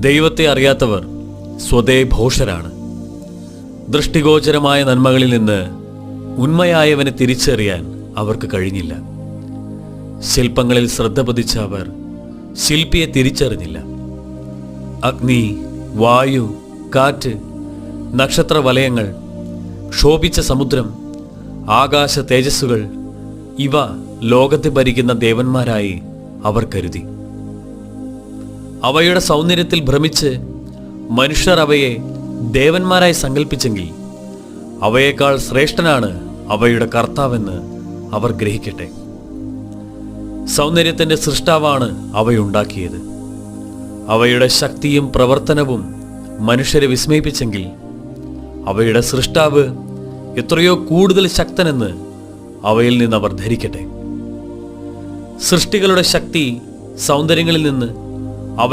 ദൈവത്തെ അറിയാത്തവർ സ്വതേ ഭോഷരാണ് ദൃഷ്ടിഗോചരമായ നന്മകളിൽ നിന്ന് ഉന്മയായവനെ തിരിച്ചറിയാൻ അവർക്ക് കഴിഞ്ഞില്ല. ശില്പങ്ങളിൽ ശ്രദ്ധ പതിച്ച അവർ ശില്പിയെ തിരിച്ചറിഞ്ഞില്ല. അഗ്നി വായു കാറ്റ് നക്ഷത്ര വലയങ്ങൾ ക്ഷോഭിച്ച സമുദ്രം ആകാശ തേജസ്സുകൾ ഇവ ലോകത്തെ ഭരിക്കുന്ന ദേവന്മാരായി അവർ കരുതി. അവയുടെ സൗന്ദര്യത്തിൽ ഭ്രമിച്ച് മനുഷ്യർ അവയെ ദേവന്മാരായി സങ്കല്പിച്ചെങ്കിൽ അവയേക്കാൾ ശ്രേഷ്ഠനാണ് അവയുടെ കർത്താവെന്ന് അവർ ഗ്രഹിക്കട്ടെ. സൗന്ദര്യത്തിന്റെ സൃഷ്ടാവാണ് അവയുണ്ടാക്കിയത്. അവയുടെ ശക്തിയും പ്രവർത്തനവും മനുഷ്യരെ വിസ്മയിപ്പിച്ചെങ്കിൽ അവയുടെ സൃഷ്ടാവ് എത്രയോ കൂടുതൽ ശക്തനെന്ന് അവയിൽ നിന്ന് അവർ ധരിക്കട്ടെ. സൃഷ്ടികളുടെ ശക്തി സൗന്ദര്യങ്ങളിൽ നിന്ന്